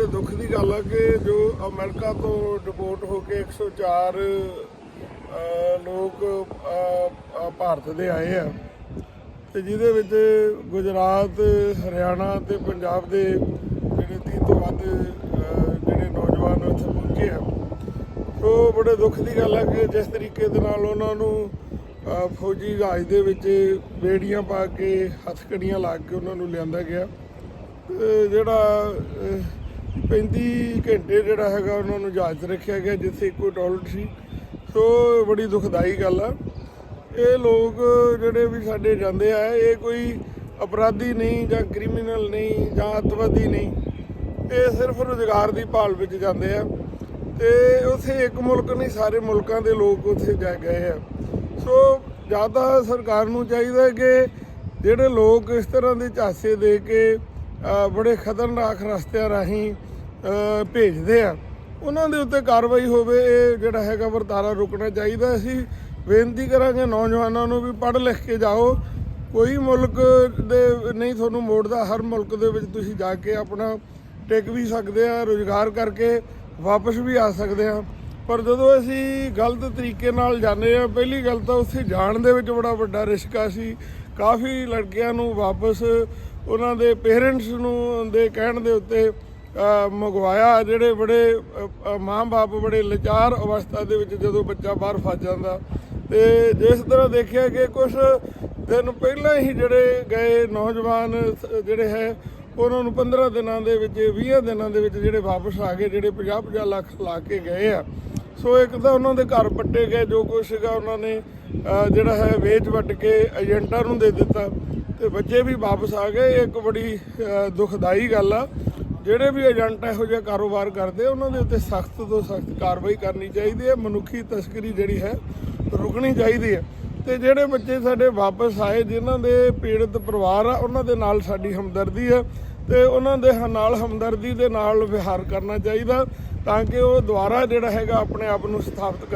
ਬੜੇ ਦੁੱਖ ਦੀ ਗੱਲ ਹੈ ਕਿ ਜੋ ਅਮਰੀਕਾ ਤੋਂ ਡਿਪੋਰਟ ਹੋ ਕੇ 104 ਅਹ, ਲੋਕ ਭਾਰਤ ਦੇ ਆਏ ਆ। ਤੇ ਜਿਹਦੇ ਵਿੱਚ ਗੁਜਰਾਤ ਹਰਿਆਣਾ ਤੇ ਪੰਜਾਬ ਦੇ ਜਿਹੜੇ 30 ਤੋਂ ਵੱਧ ਜਿਹੜੇ ਨੌਜਵਾਨ ਇੱਥੇ ਪਹੁੰਚੇ ਆ। ਸੋ ਬੜੇ ਦੁੱਖ ਦੀ ਗੱਲ ਹੈ ਕਿ ਜਿਸ ਤਰੀਕੇ ਦੇ ਨਾਲ ਉਹਨਾਂ ਨੂੰ ਫੌਜੀ ਜਹਾਜ਼ ਦੇ ਵਿੱਚ ਬੇੜੀਆਂ ਪਾ ਕੇ ਹੱਥਕੜੀਆਂ ਲਾ ਕੇ ਉਹਨਾਂ ਨੂੰ ਲਿਆਂਦਾ ਗਿਆ। ਤੇ ਜਿਹੜਾ 35 ਘੰਟੇ ਜਿਹੜਾ ਹੈਗਾ ਉਹਨਾਂ ਨੂੰ ਜਹਾਜ਼ ਰੱਖਿਆ ਗਿਆ, ਜਿੱਥੇ ਇੱਕੋ ਟਾਇਲਟ ਸੀ। ਸੋ ਬੜੀ ਦੁਖਦਾਈ ਗੱਲ ਆ। ਇਹ ਲੋਕ ਜਿਹੜੇ ਵੀ ਸਾਡੇ ਜਾਂਦੇ ਆ, ਇਹ ਕੋਈ ਅਪਰਾਧੀ ਨਹੀਂ ਜਾਂ ਕ੍ਰਿਮੀਨਲ ਨਹੀਂ ਜਾਂ ਅੱਤਵਾਦੀ ਨਹੀਂ, ਇਹ ਸਿਰਫ ਰੁਜ਼ਗਾਰ ਦੀ ਭਾਲ ਵਿੱਚ ਜਾਂਦੇ ਆ। ਤੇ ਉਥੇ ਇੱਕ ਮੁਲਕ ਨਹੀਂ, ਸਾਰੇ ਮੁਲਕਾਂ ਦੇ ਲੋਕ ਉੱਥੇ ਜਾ ਗਏ ਆ। ਸੋ ਜ਼ਿਆਦਾ ਸਰਕਾਰ ਨੂੰ ਚਾਹੀਦਾ ਕਿ ਜਿਹੜੇ ਲੋਕ ਇਸ ਤਰ੍ਹਾਂ ਦੇ ਝਾਂਸੇ ਦੇ ਕੇ ਬੜੇ ਖਤਰਨਾਕ ਰਸਤਿਆਂ ਰਾਹੀਂ ਭੇਜਦੇ ਆ। ਉਹਨਾਂ ਦੇ ਉੱਤੇ ਕਾਰਵਾਈ ਹੋਵੇ, ਇਹ ਜਿਹੜਾ ਹੈਗਾ ਵਰਤਾਰਾ ਰੁਕਣਾ ਚਾਹੀਦਾ। ਅਸੀਂ ਬੇਨਤੀ ਕਰਾਂਗੇ ਨੌਜਵਾਨਾਂ ਨੂੰ ਵੀ ਪੜ੍ਹ ਲਿਖ ਕੇ ਜਾਓ। ਕੋਈ ਮੁਲਕ ਦੇ ਨਹੀਂ, ਤੁਹਾਨੂੰ ਮੋੜਦਾ, ਹਰ ਮੁਲਕ ਦੇ ਵਿੱਚ ਤੁਸੀਂ ਜਾ ਕੇ ਆਪਣਾ ਟਿਕ ਵੀ ਸਕਦੇ ਆ, ਰੋਜ਼ਗਾਰ ਕਰਕੇ ਵਾਪਸ ਵੀ ਆ ਸਕਦੇ ਆ। ਪਰ ਜਦੋਂ ਅਸੀਂ ਗਲਤ ਤਰੀਕੇ ਨਾਲ ਜਾਂਦੇ ਆ, ਪਹਿਲੀ ਗੱਲ ਤਾਂ ਉੱਥੇ ਜਾਣ ਦੇ ਵਿੱਚ ਬੜਾ ਵੱਡਾ ਰਿਸਕ ਆ। ਸੀ ਕਾਫੀ ਲੜਕਿਆਂ ਨੂੰ ਵਾਪਸ, ਉਹਨਾਂ ਦੇ ਪੇਰੈਂਟਸ ਨੂੰ ਦੇ ਕਹਿਣ ਦੇ ਉੱਤੇ ਮੰਗਵਾਇਆ ਜਿਹੜੇ ਬੜੇ ਮਾਂ-ਬਾਪ ਬੜੇ ਲਾਚਾਰ ਅਵਸਥਾ ਦੇ ਵਿੱਚ ਜਦੋਂ ਬੱਚਾ ਬਾਹਰ ਫਸ ਜਾਂਦਾ। ਤੇ ਜਿਸ ਤਰ੍ਹਾਂ ਦੇਖਿਆ ਕਿ ਕੁਝ ਦਿਨ ਪਹਿਲਾਂ ਹੀ ਜਿਹੜੇ ਗਏ ਨੌਜਵਾਨ ਜਿਹੜੇ ਹੈ, ਉਹਨਾਂ ਨੂੰ 15 ਦਿਨਾਂ ਦੇ ਵਿੱਚ 20 ਦਿਨਾਂ ਦੇ ਵਿੱਚ ਜਿਹੜੇ ਵਾਪਸ ਆ ਗਏ, ਜਿਹੜੇ 50-50 ਲੱਖ ਲਾ ਕੇ ਗਏ ਆ। ਸੋ ਇੱਕ ਤਾਂ ਉਹਨਾਂ ਦੇ ਘਰ ਪੱਟੇ ਗਏ, ਜੋ ਕੁਛ ਸੀਗਾ ਉਹਨਾਂ ਨੇ ਜਿਹੜਾ ਹੈ, ਵੇਚ ਵੱਟ ਕੇ ਏਜੰਟਾਂ ਨੂੰ ਦੇ ਦਿੱਤਾ। ਤੇ ਬੱਚੇ ਵੀ ਵਾਪਸ ਆ ਗਏ। ਇਹ ਇੱਕ ਬੜੀ ਦੁਖਦਾਈ ਗੱਲ ਆ। ਜਿਹੜੇ ਵੀ ਏਜੰਟ ਇਹੋ ਜਿਹਾ ਕਾਰੋਬਾਰ ਕਰਦੇ, ਉਹਨਾਂ ਦੇ ਉੱਤੇ ਸਖਤ ਤੋਂ ਸਖਤ ਕਾਰਵਾਈ ਕਰਨੀ ਚਾਹੀਦੀ ਹੈ। ਮਨੁੱਖੀ ਤਸਕਰੀ ਜਿਹੜੀ ਹੈ, ਰੁਕਣੀ ਚਾਹੀਦੀ ਹੈ। ਤੇ ਜਿਹੜੇ ਬੱਚੇ ਸਾਡੇ ਵਾਪਸ ਆਏ, ਜਿਨ੍ਹਾਂ ਦੇ ਪੀੜਤ ਪਰਿਵਾਰ ਆ, ਉਹਨਾਂ ਦੇ ਨਾਲ ਸਾਡੀ ਹਮਦਰਦੀ ਹੈ ਤੇ ਉਹਨਾਂ ਦੇ ਨਾਲ ਹਮਦਰਦੀ ਦੇ ਨਾਲ ਵਿਹਾਰ ਕਰਨਾ ਚਾਹੀਦਾ ਤਾਂ ਕਿ ਉਹ ਦੁਬਾਰਾ ਜਿਹੜਾ ਹੈਗਾ ਆਪਣੇ ਆਪ ਨੂੰ ਸਥਾਪਿਤ ਕਰ